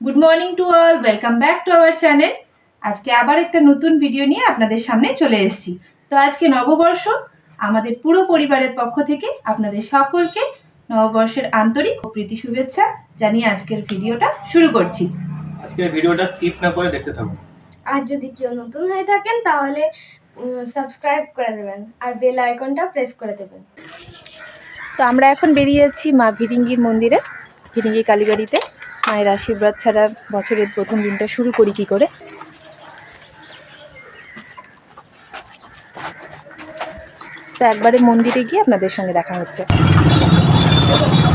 Good morning to all welcome back to our channel আজকে আবার একটা নতুন ভিডিও নিয়ে আপনাদের সামনে চলে এসেছি। তো আজকে নববর্ষ আমাদের পুরো পরিবারের পক্ষ থেকে আপনাদের সকলকে নববর্ষের আন্তরিক ও প্রীতি শুভেচ্ছা জানিয়ে আজকের ভিডিওটা শুরু করছি। আজকের ভিডিওটা স্কিপ না করে দেখতে থাকুন। আর যদি কেউ নতুন হয়ে থাকেন তাহলে সাবস্ক্রাইব করে দেবেন আর বেল আইকনটা প্রেস করে দেবেন। তো আমরা এখন বেরিয়ে যাচ্ছি মা ভিরিঙ্গির মন্দিরে ভিরিঙ্গি কালীবাড়িতে। মায়ের আশীর্বাদ ছাড়া বছরের প্রথম দিনটা শুরু করি কি করে? তো একবারে মন্দিরে গিয়ে আপনাদের সঙ্গে দেখা হচ্ছে।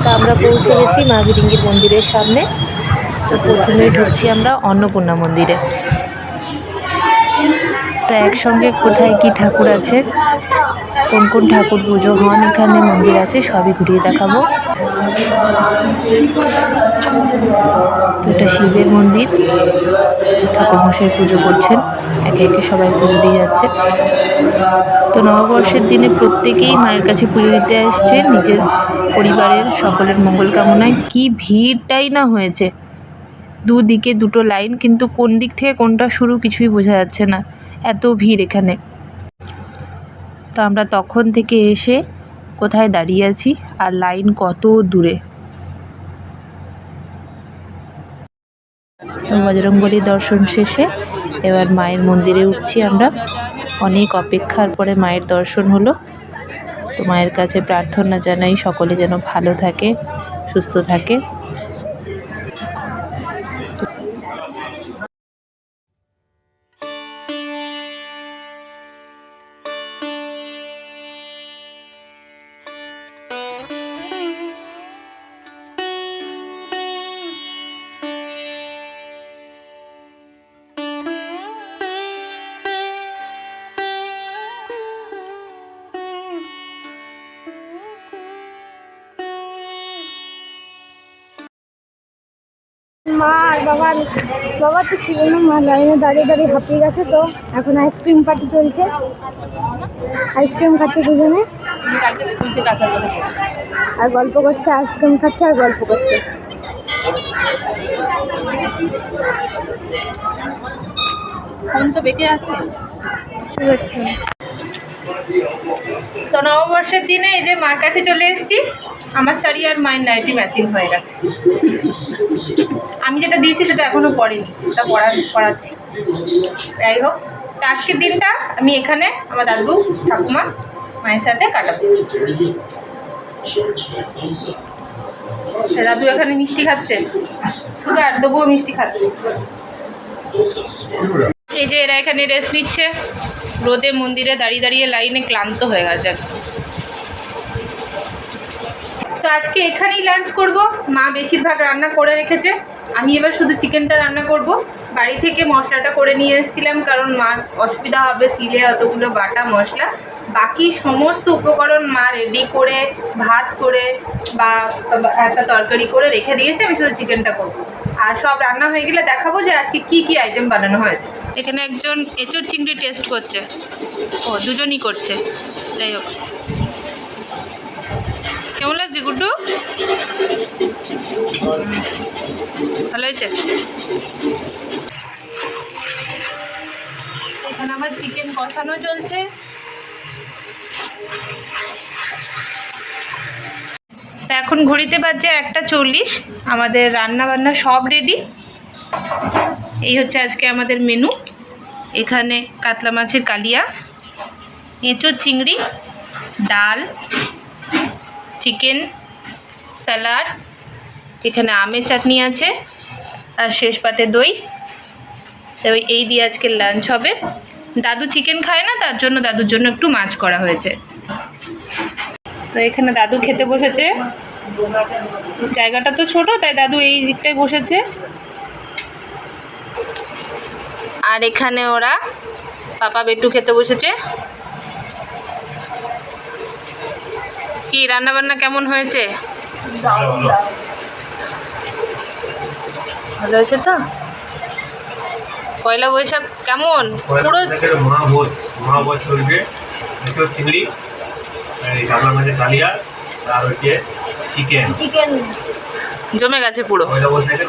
তো আমরা পৌঁছে গেছি মা ভিরিঙ্গির মন্দিরের সামনে। তো প্রথমে ঢুকছি আমরা অন্নপূর্ণা মন্দিরে। তো একসঙ্গে কোথায় কি ঠাকুর আছে? কোন কোন ঠাকুর পুজো হন, এখানে মন্দির আছে, সবই ঘুরিয়ে দেখাবো। এটা শিবের মন্দির। ঠাকুর মশাই পুজো করছেন, একে একে সবাই পুজো দিয়ে যাচ্ছে। তো নববর্ষের দিনে প্রত্যেকেই মায়ের কাছে পুজো দিতে আসছে, নিজের পরিবারের সকলের মঙ্গল কামনায়। কি ভিড়টাই না হয়েছে। দুদিকে দুটো লাইন, কিন্তু কোন দিক থেকে কোনটা শুরু কিছুই বোঝা যাচ্ছে না। এত ভিড় এখানে। তো আমরা তখন থেকে এসে কোথায় দাঁড়িয়ে আছি আর লাইন কত দূরে? তো বজরংবলী দর্শন শেষে এবার মায়ের মন্দিরে উঠছি আমরা। অনেক অপেক্ষার পরে মায়ের দর্শন হলো। তো মায়ের কাছে প্রার্থনা জানাই সকলে যেন ভালো থাকে, সুস্থ থাকে। বাবা বাবা তো ছিল না মা লাইনে দাঁড়িয়ে দাঁড়িয়ে হাঁপিয়ে গেছে তো এখন আইসক্রিম পার্টি চলছে। আইসক্রিম খাচ্ছে দুজনে। আর গল্প করছে আইসক্রিম খাচ্ছে আর গল্প করছে। তো বেঁকে আছে। তো নববর্ষের দিনে এই যে মার কাছে চলে এসেছি আমার শাড়ি আর মায়ের নাইটি ম্যাচিং হয়ে গেছে। আমি যেটা দিয়েছি সেটা এখনও পড়িনি ওটা পড়া, পড়াচ্ছি। যাই হোক, তো আজকের দিনটা আমি এখানে আমার দাদু, ঠাকুমা, মায়ের সাথে কাটাবো। দাদু এখানে মিষ্টি খাচ্ছে। সুগার, তবুও মিষ্টি খাচ্ছে। এই যে এরা এখানে রেস্ট নিচ্ছে। রোদে মন্দিরে দাঁড়িয়ে দাঁড়িয়ে লাইনে ক্লান্ত হয়ে গেছে। একদম। তো আজকে এখানেই লাঞ্চ করব। মা বেশিরভাগ রান্না করে রেখেছে। আমি এবার শুধু চিকেনটা রান্না করব। বাড়ি থেকে মশলাটা করে নিয়ে এসেছিলাম কারণ মার অসুবিধা হবে সিলে অতগুলো বাটা মশলা। বাকি সমস্ত উপকরণ মা রেডি করে, ভাত করে বা একটা তরকারি করে রেখে দিয়েছে, আমি শুধু চিকেনটা করব। আর সব রান্না হয়ে গেলে দেখাবো যে আজকে কি কি আইটেম বানানো হয়েছে। এখানে একজন এঁচোর চিংড়ি টেস্ট করছে। ও, দুজনই করছে। যাই হোক। ভালো হয়েছে? এখানে আমার চিকেন কষানো চলছে। এখন ঘড়িতে বাজছে একটা চল্লিশ। আমাদের রান্না বান্না সব রেডি এই হচ্ছে আজকে আমাদের মেনু এখানে কাতলা মাছের কালিয়া এঁচোর চিংড়ি, ডাল চিকেন স্যালাড এখানে আমের চাটনি আছে, আর শেষ পাতে দই। তবে এই দিয়ে আজকে লাঞ্চ হবে। দাদু চিকেন খায় না, তার জন্য দাদুর জন্য একটু মাছ করা হয়েছে। তো এখানে দাদু খেতে বসেছে। জায়গাটা তো ছোট, তাই দাদু এই দিকটায় বসেছে। আর এখানে ওরা পাপা বেটু খেতে বসেছে। কি রান্না বান্না কেমন হয়েছে? ভালো হয়েছে তো? পয়লা বৈশাখ কেমন? পুরো মহাভোজ মহাভোজ চলবে। দুটো চিংড়ি কাতলা মাছের কালিয়া আর হচ্ছে চিকেন চিকেন জমে গেছে পুরো। পয়লা বৈশাখের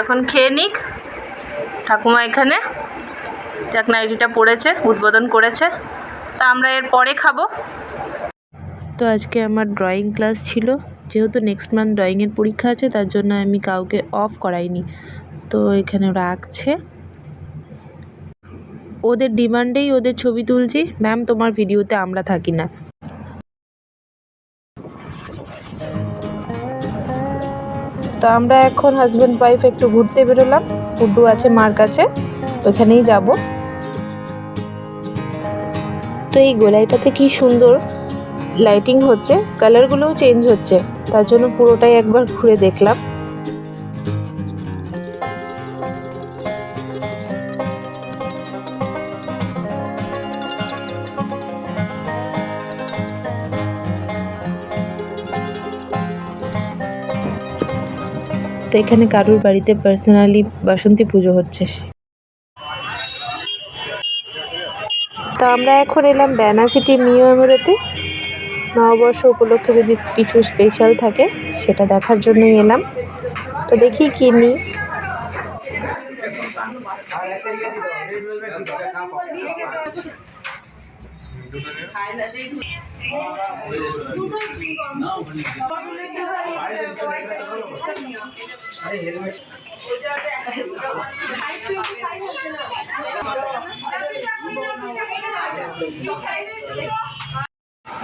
এখন খেয়ে নিক। ঠাকুমা এখানে। যাক নাইটিটা পড়েছে উদ্বোধন করেছে। তা আমরা এর পরে খাব। তো আজকে আমার ড্রয়িং ক্লাস ছিল। যেহেতু নেক্সট মান্থ ড্রয়িংয়ের পরীক্ষা আছে, তার জন্য আমি কাউকে অফ করাইনি। তো এখানে আঁকছে। ওদের ডিমান্ডেই ওদের ছবি তুলছি। ম্যাম তোমার ভিডিওতে আমরা থাকি না। তো আমরা এখন হাজব্যান্ড ওয়াইফ একটু ঘুরতে বেরোলাম। গুড্ডু আছে মার কাছে। ওখানেই যাব। তো এই গোলাইটাতে কি সুন্দর লাইটিং হচ্ছে কালারগুলোও চেঞ্জ হচ্ছে, তার জন্য পুরোটাই একবার ঘুরে দেখলাম। তো এখানে কারুর বাড়িতে পার্সোনালি বাসন্তী পুজো হচ্ছে। তো আমরা এখন এলাম ব্যানা সিটি মিউজিয়ামেতে নববর্ষ উপলক্ষে যদি কিছু স্পেশাল থাকে, সেটা দেখার জন্যই এলাম। তো দেখি কি নিই।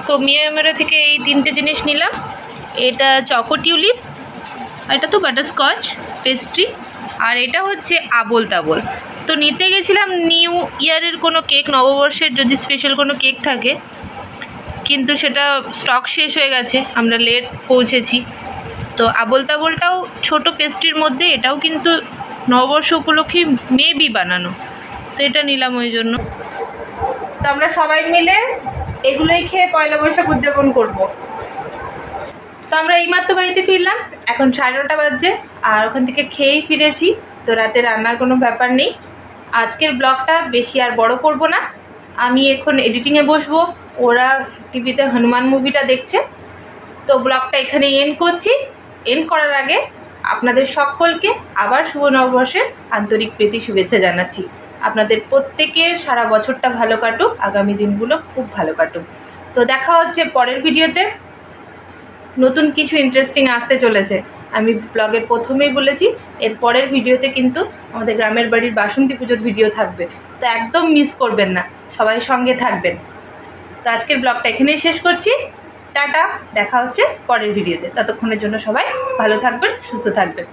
তো মিয়ামারা থেকে এই তিনটে জিনিস নিলাম। এটা চকো টিউলিপ, এটা তো বাটারস্কচ পেস্ট্রি আর এটা হচ্ছে আবোল তাবোল। তো নিতে গেছিলাম নিউ ইয়ারের কোনো কেক, নববর্ষের যদি স্পেশাল কোনো কেক থাকে, কিন্তু সেটা স্টক শেষ হয়ে গেছে, আমরা লেট পৌঁছেছি। তো আবোল তাবোলটাও ছোটো পেস্ট্রির মধ্যে, এটাও কিন্তু নববর্ষ উপলক্ষে মেবি বানানো। তো এটা নিলাম ওই জন্য। তো আমরা সবাই মিলে এগুলোই খেয়ে পয়লা বৈশাখ উদযাপন করব। তো আমরা এইমাত্র বাড়িতে ফিরলাম। এখন সাড়ে নটা বাজছে, আর ওখান থেকে খেয়েই ফিরেছি। তো রাতে রান্নার কোনো ব্যাপার নেই। আজকের ব্লগটা বেশি আর বড় করব না। আমি এখন এডিটিংয়ে বসবো। ওরা টিভিতে হনুমান মুভিটা দেখছে। তো ব্লগটা এখানে এন্ড করছি। এন্ড করার আগে আপনাদের সকলকে আবার শুভ নববর্ষের আন্তরিক প্রীতি শুভেচ্ছা জানাচ্ছি। আপনাদের প্রত্যেকের সারা বছরটা ভালো কাটুক, আগামী দিনগুলো খুব ভালো কাটুক। তো দেখা হচ্ছে পরের ভিডিওতে। নতুন কিছু ইন্টারেস্টিং আসতে চলেছে। আমি ব্লগের প্রথমেই বলেছি, এর পরের ভিডিওতে কিন্তু আমাদের গ্রামের বাড়ির বাসন্তী পুজোর ভিডিও থাকবে। তো একদম মিস করবেন না, সবাই সঙ্গে থাকবেন। তো আজকের ব্লগটা এখানেই শেষ করছি। টাটা, দেখা হচ্ছে পরের ভিডিওতে। ততক্ষণের জন্য সবাই ভালো থাকবেন, সুস্থ থাকবেন।